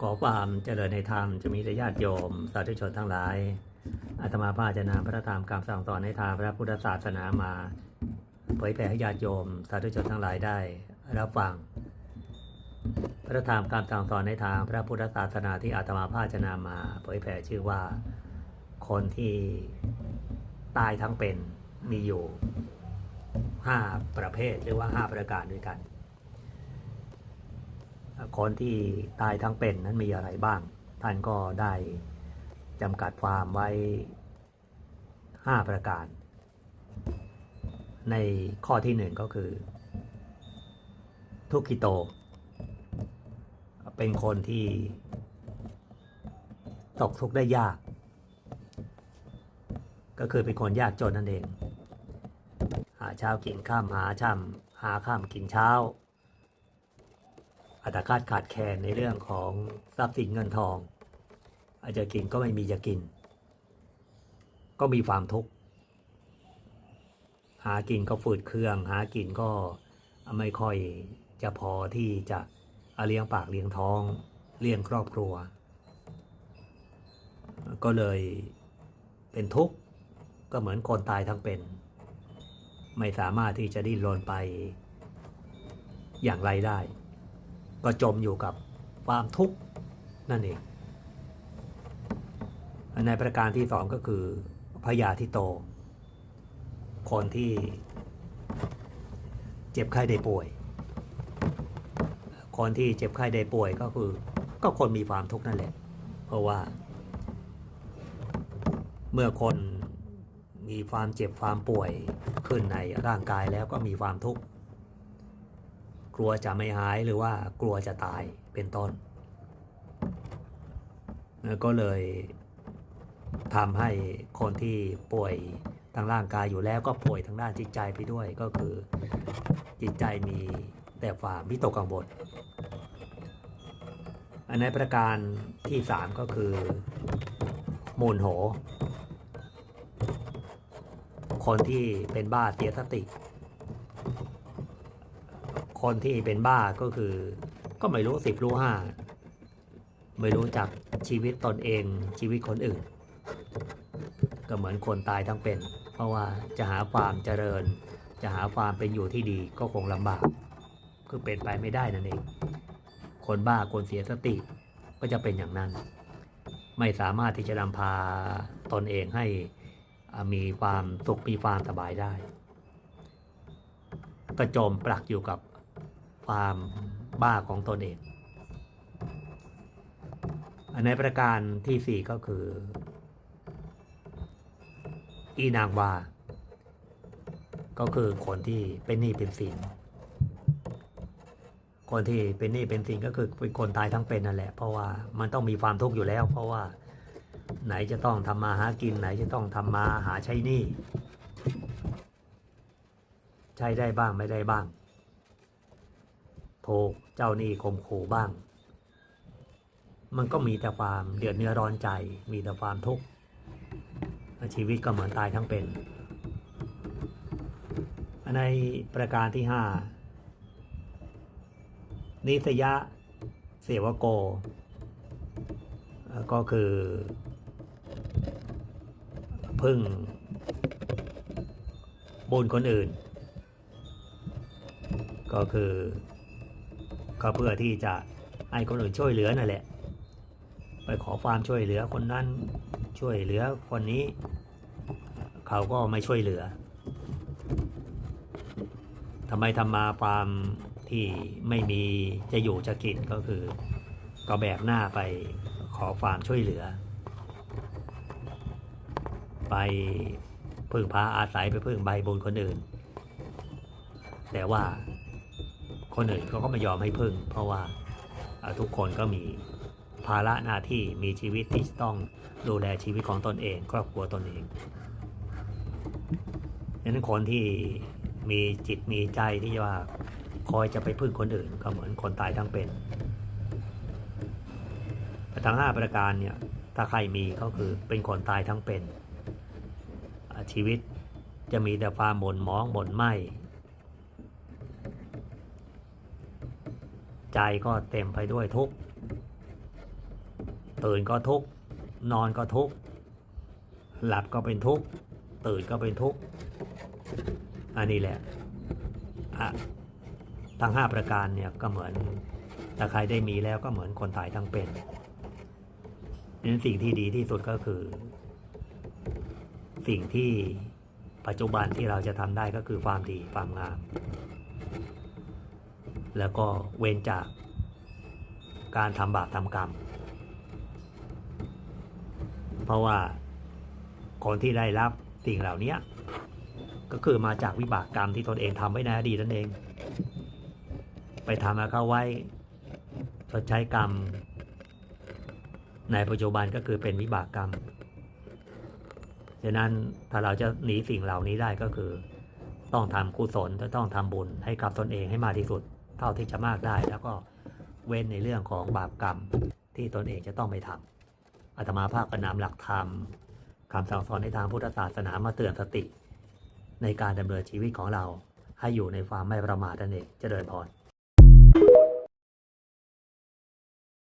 ขอความเจริญในธรรมจะมีแต่ญาติโยม สาธุชนทั้งหลายอาตมาภาจะนำพระธรรมคำสั่งสอนในทางพระพุทธศาสนามาเผยแผ่ให้ญาติโยม สาธุชนทั้งหลายได้รับฟัง พระธรรมคำสั่งสอนในทางพระพุทธศาสนาที่อาตมาภาจะนำมาเผยแผ่ชื่อว่าคนที่ตายทั้งเป็นมีอยู่ห้าประเภทหรือว่าห้าประการด้วยกัน คนที่ตายทั้งเป็นนั้นมีอะไรบ้าง ท่านก็ได้จำกัดความไว้ 5 ประการ ในข้อที่หนึ่งก็คือ ทุกขิโต เป็นคนที่ ตกทุกข์ได้ยาก ก็คือเป็นคนยากจนนั่นเอง หาเช้ากินข้ามหาช่ำหาข้ามกินเช้า อัตราคาดขาดแคลนในเรื่องของทรัพย์สินเงินทอง อาจจะกินก็ไม่มีจะกิน ก็มีความทุกข์หากินก็ฝืดเครื่อง หากินก็ไม่ค่อยจะพอที่จะเลี้ยงปากเลี้ยงท้องเลี้ยงครอบครัว ก็เลยเป็นทุกข์ก็เหมือนคนตายทั้งเป็น ไม่สามารถที่จะดิ้นรนไปอย่างไรได้ ก็จมอยู่กับความทุกข์นั่นเองในประการที่สองก็คือพยาธิโต คนที่เจ็บไข้ได้ป่วย คนที่เจ็บไข้ได้ป่วยก็คือก็คนมีความทุกข์นั่นแหละ เพราะว่า เมื่อคนมีความเจ็บความป่วยขึ้นในร่างกายแล้วก็มีความทุกข์ กลัวจะไม่หายหรือว่ากลัวจะตายเป็นต้น ก็เลยทำให้คนที่ป่วยทางร่างกายอยู่แล้วก็ป่วยทางด้านจิตใจไปด้วยก็คือจิตใจมีแต่ความวิตกกังวลอันในประการที่สามก็คือ มูลโห คนที่เป็นบ้าเสียสติ คนที่เป็นบ้าก็คือ ก็ไม่รู้สิบรู้ห้าไม่รู้จักชีวิตตนเองชีวิตคนอื่น ก็เหมือนคนตายทั้งเป็น เพราะว่าจะหาความเจริญ จะหาความเป็นอยู่ที่ดีก็คงลำบาก คือเป็นไปไม่ได้นั่นเอง คนบ้าคนเสียสติก็จะเป็นอย่างนั้น ไม่สามารถที่จะนำพาตนเองให้มีความสุขมีความสบายได้ ก็จมปลักอยู่กับ ความบ้าของตนเอง อันในประการที่สี่ก็คือ อีนางวา ก็คือคนที่เป็นหนี้เป็นสินคนที่เป็นหนี้เป็นสินก็คือเป็นคนตายทั้งเป็นนั่นแหละ เพราะว่ามันต้องมีความทุกข์อยู่แล้ว เพราะว่าไหนจะต้องทำมาหากินไหนจะต้องทำมาหาใช้หนี้ใช้ได้บ้างไม่ได้บ้าง ถูกเจ้าหนี้ข่มขู่บ้าง มันก็มีแต่ความเดือดเนื้อร้อนใจ มีแต่ความทุกข์ชีวิตก็เหมือนตายทั้งเป็น ในประการที่ห้านิสยะเสวโก ก็คือพึ่งบุญคนอื่น ก็คือ ก็เพื่อที่จะให้คนอื่นช่วยเหลือนั่นแหละ ไปขอความช่วยเหลือคนนั้นช่วยเหลือคนนี้ เขาก็ไม่ช่วยเหลือทำไมทำมาความที่ไม่มีจะอยู่จะกินก็คือ ก็แบกหน้าไปขอความช่วยเหลือ ไปพึ่งพาอาศัยไปพึ่งใบบุญคนอื่น แต่ว่า คนอื่นเขาก็ไม่ยอมให้พึ่ง เพราะว่าทุกคนก็มีภาระหน้าที่มีชีวิตที่ต้องดูแลชีวิตของตนเอง ครอบครัวตนเองดังนั้นคนที่มีจิตมีใจที่ว่าคอยจะไปพึ่งคนอื่น ก็เหมือนคนตายทั้งเป็นทั้งห้าประการเนี่ยถ้าใครมีก็คือเป็นคนตายทั้งเป็น ชีวิตจะมีแต่ความหม่นหมองหม่นไหม ใจก็เต็มไปด้วยทุกข์ตื่นก็ทุกข์นอนก็ทุกข์หลับก็เป็นทุกข์ตื่นก็เป็นทุกข์อันนี้แหละอะทั้งห้าประการเนี่ยก็เหมือนถ้าใครได้มีแล้วก็เหมือนคนตายทั้งเป็นนั้นสิ่งที่ดีที่สุดก็คือ สิ่งที่ปัจจุบันที่เราจะทำได้ก็คือความดีความงาม แล้วก็เว้นจากการทำบาปทำกรรม เพราะว่าคนที่ได้รับสิ่งเหล่านี้ก็คือมาจากวิบากกรรมที่ตนเองทำไว้ในอดีตนั่นเอง ไปทำมาเข้าไว้ชดใช้กรรม ในปัจจุบันก็คือเป็นวิบากกรรมฉะนั้นถ้าเราจะหนีสิ่งเหล่านี้ได้ก็คือ ต้องทำกุศลจะต้องทำบุญให้กับตนเองให้มากที่สุด เท่าที่จะมากได้ แล้วก็เว้นในเรื่องของบาปกรรมที่ตนเองจะต้องไปทำอาตมาภาพก็นำหลักธรรมคำสั่งสอนในทางพุทธศาสนามาเตือนสติ ในการดำเนินชีวิตของเราให้อยู่ในความไม่ประมาทนั่นเองเจริญพร